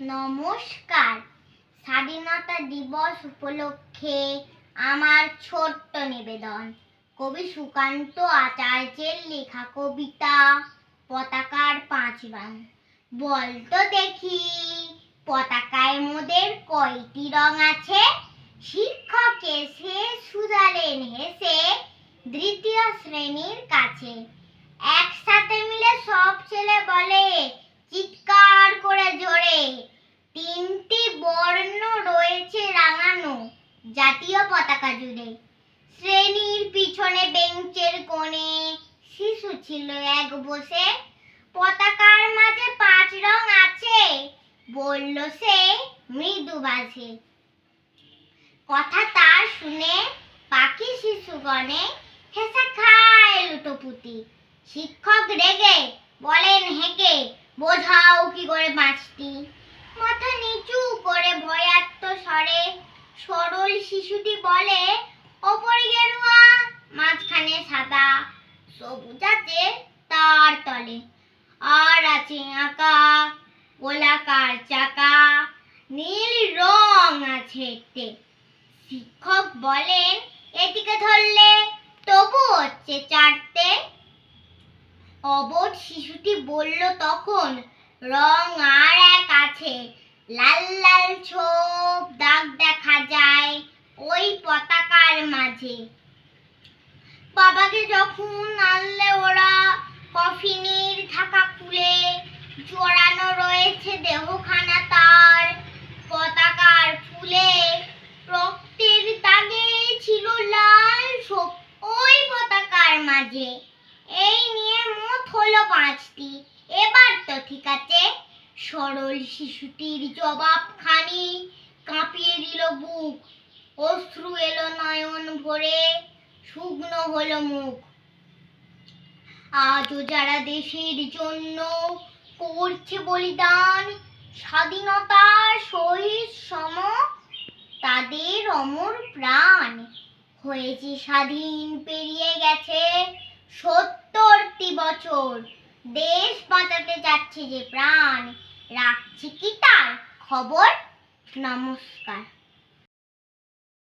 নমস্কার। স্বাধীনতা দিবস উপলক্ষে আমার ছোট্ট নিবেদন। কবি সুকান্ত আচার্যের লেখা কবিতা, পতাকার পাঁচ রং। বলতো দেখি, পতাকায় মোদের কয়টি রং আছে? শিক্ষক এসে সুধালেন হেসে দ্বিতীয় শ্রেণির কাছে। একসাথে মিলে সব ছেলে বলে জাতীয় পতাকা জুড়ে। শ্রেণির পিছনে বেঞ্চের কোণে শিশু ছিল এক বসে। পতাকার মাঝে পাঁচ রং আছে, বলল সে মৃদু বাজে। কথা তার শুনে পাখি শিশুগণে হেসে খায় লুটোপুতি শিক্ষক রেগে বলেন হেগে বোঝাও কি করে পাঁচটি? মাথা নিচু করে ভয়ার্ত স্বরে সরল শিশুটি বলে, ওপরে গেরুয়া, মাঝখানে সাদা, সবুজ আছে তার তলে। আর আছে আঁকা, গোলাকার চাকা, নীল রং আছে এতে শিক্ষক বলেন এটিকে ধরলে তবু হচ্ছে চারটে। অবোধ শিশুটি বলল তখন, রং আর এক আছে, লাল লাল ছোপ দাগ দেখা যায় ওই পতাকার মাঝে। বাবাকে যখন আনলে ওরা কফিনের ঢাকা খুলে জড়ানো রয়েছে দেহখানা তার, পতাকার ফুলে, রক্তের দাগে ছিল লাল ছোপ ওই পতাকার মাঝে। এই নিয়ে মোট হলো পাঁচটি। এবার তো ঠিক আছে, সরল শিশুটির জবাব খানি কাঁপিয়ে দিল বুক। অশ্রু এলো নয়ন ভরে শুকনো হলো মুখ। আজও যারা দেশের জন্য করছে বলিদান, স্বাধীনতার শহীদ সম তাদের অমর প্রাণ। হয়েছে স্বাধীন, পেরিয়ে গেছে সত্তরটি বছর। দেশ বাঁচাতে যাচ্ছে যে প্রাণ। রাখছি কি তার খবর? নমস্কার।